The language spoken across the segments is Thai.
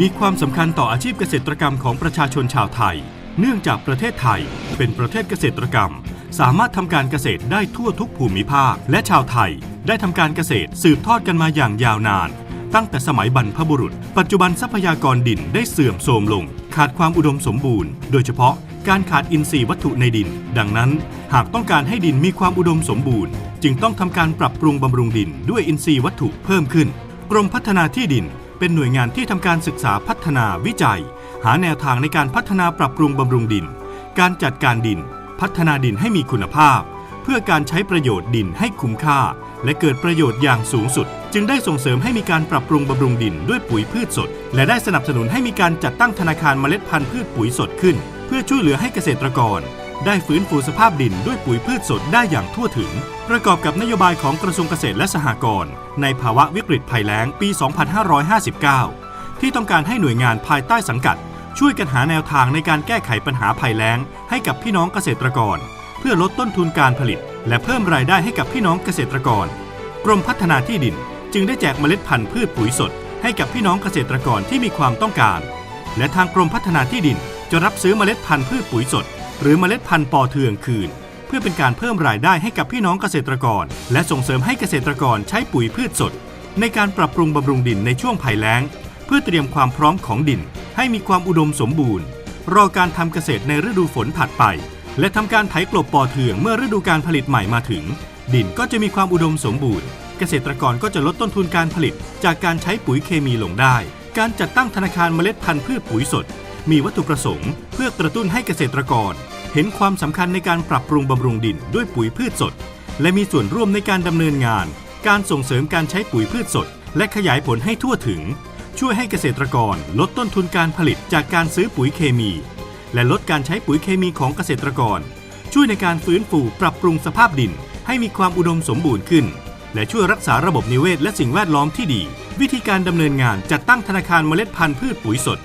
มีความสำคัญต่ออาชีพเกษตรกรรมของประชาชนชาวไทย เนื่องจากประเทศไทย เป็นประเทศเกษตรกรรม สามารถทำการเกษตรได้ทั่วทุกภูมิภาค และชาวไทย ได้ทำการเกษตรสืบทอดกันมาอย่างยาวนาน ตั้งแต่สมัยบรรพบุรุษ ปัจจุบันทรัพยากรดินได้เสื่อมโทรมลง ขาดความอุดมสมบูรณ์ โดยเฉพาะการขาดอินทรีย์วัตถุในดิน ดังนั้น หากต้องการให้ดินมีความอุดมสมบูรณ์ จึงต้องทำการปรับปรุงบำรุงดินด้วยอินทรีย์วัตถุเพิ่มขึ้น กรมพัฒนาที่ดิน เป็นหน่วยงานที่ทำการศึกษาพัฒนาวิจัย หาแนวทางในการพัฒนาปรับปรุงบำรุงดิน การจัดการดิน พัฒนาดินให้มีคุณภาพ เพื่อการใช้ประโยชน์ดินให้คุ้มค่า และเกิดประโยชน์อย่างสูงสุด จึงได้ส่งเสริมให้มีการปรับปรุงบำรุงดินด้วยปุ๋ยพืชสด และได้สนับสนุนให้มีการจัดตั้งธนาคารเมล็ดพันธุ์พืชปุ๋ยสดขึ้น เพื่อช่วยเหลือให้เกษตรกร ได้ฟื้นฟูสภาพดินด้วยปุ๋ยพืชสดได้อย่างทั่วถึง ประกอบกับนโยบายของกระทรวงเกษตรและสหกรณ์ในภาวะวิกฤตภัยแล้งปี 2559 ที่ต้องการให้หน่วยงานภายใต้สังกัด ช่วยกันหาแนวทางในการแก้ไขปัญหาภัยแล้ง ให้กับพี่น้องเกษตรกร เพื่อลดต้นทุนการผลิต และเพิ่มรายได้ให้กับพี่น้องเกษตรกร กรมพัฒนาที่ดิน จึงได้แจกเมล็ดพันธุ์พืชปุ๋ยสด ให้กับพี่น้องเกษตรกรที่มีความต้องการ และทางกรมพัฒนาที่ดินจะรับซื้อเมล็ดพันธุ์พืชปุ๋ยสด หรือเมล็ดพันธุ์ปอเทืองคืน เพื่อเป็นการเพิ่มรายได้ให้กับพี่น้องเกษตรกร และส่งเสริมให้เกษตรกรใช้ปุ๋ยพืชสด ในการปรับปรุงบำรุงดินในช่วงภัยแล้ง เพื่อเตรียมความพร้อมของดิน ให้มีความอุดมสมบูรณ์ รอการทำเกษตรในฤดูฝนถัดไป และทำการไถกลบปอเทืองเมื่อฤดูการผลิตใหม่มาถึง ดินก็จะมีความอุดมสมบูรณ์ เกษตรกรก็จะลดต้นทุนการผลิต จากการใช้ปุ๋ยเคมีลงได้ การจัดตั้งธนาคารเมล็ดพันธุ์พืชปุ๋ยสดมีวัตถุประสงค์เพื่อกระตุ้นให้เกษตรกร เห็นความสำคัญในการปรับปรุงบำรุงดินด้วยปุ๋ยพืชสด และมีส่วนร่วมในการดำเนินงาน การส่งเสริมการใช้ปุ๋ยพืชสด และขยายผลให้ทั่วถึง ช่วยให้เกษตรกรลดต้นทุนการผลิตจากการซื้อปุ๋ยเคมี และลดการใช้ปุ๋ยเคมีของเกษตรกร ช่วยในการฟื้นฟูปรับปรุงสภาพดิน ให้มีความอุดมสมบูรณ์ขึ้น และช่วยรักษาระบบนิเวศและสิ่งแวดล้อมที่ดี วิธีการดำเนินงานจัดตั้งธนาคารเมล็ดพันธุ์พืชปุ๋ยสด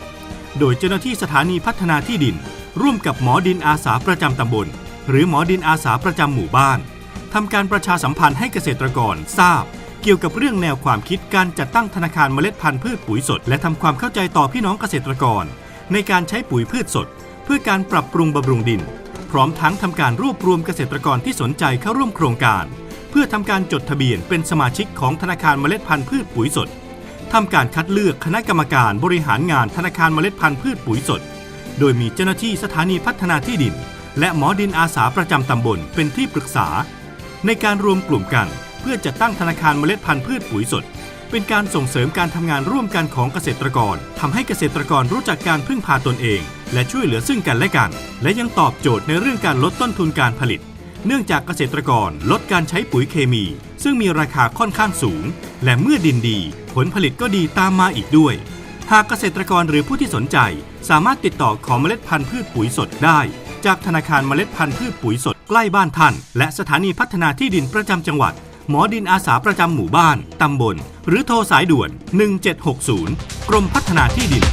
โดยเจ้าหน้าที่สถานีพัฒนาที่ดิน ร่วมกับหมอดินอาสาประจำตำบล หรือหมอดินอาสาประจำหมู่บ้านทำการประชาสัมพันธ์ให้เกษตรกรทราบ เกี่ยวกับเรื่องแนวความคิดการจัดตั้งธนาคารเมล็ดพันธุ์พืชปุ๋ยสด และทำความเข้าใจต่อพี่น้องเกษตรกร ในการใช้ปุ๋ยพืชสด เพื่อการปรับปรุงบำรุงดิน พร้อมทั้งทำการรวบรวมเกษตรกรที่สนใจเข้าร่วมโครงการ เพื่อทำการจดทะเบียนเป็นสมาชิกของธนาคารเมล็ดพันธุ์พืชปุ๋ยสดทำการคัดเลือกคณะกรรมการบริหารงานธนาคารเมล็ดพันธุ์พืชปุ๋ยสด โดยมีเจ้าหน้าที่สถานีพัฒนาที่ดิน และหมอดินอาสาประจำตำบลเป็นที่ปรึกษา ในการรวมกลุ่มกัน เพื่อจัดตั้งธนาคารเมล็ดพันธุ์พืชปุ๋ยสด เป็นการส่งเสริมการทำงานร่วมกันของเกษตรกรทำให้เกษตรกรรู้จักการพึ่งพาตนเอง และช่วยเหลือซึ่งกันและกัน และยังตอบโจทย์ในเรื่องการลดต้นทุนการผลิต เนื่องจากเกษตรกรลดการใช้ปุ๋ยเคมี ซึ่งมีราคาค่อนข้างสูง และเมื่อดินดี ผลผลิตก็ดีตามมาอีกด้วย หากเกษตรกรหรือผู้ที่สนใจสามารถติดต่อขอเมล็ดพันธุ์พืชปุ๋ยสดได้ จากธนาคารเมล็ดพันธุ์พืชปุ๋ยสดใกล้บ้านท่าน และสถานีพัฒนาที่ดินประจำจังหวัด หมอดินอาสาประจำหมู่บ้าน ตำบล หรือโทรสายด่วน 1760 กรมพัฒนาที่ดิน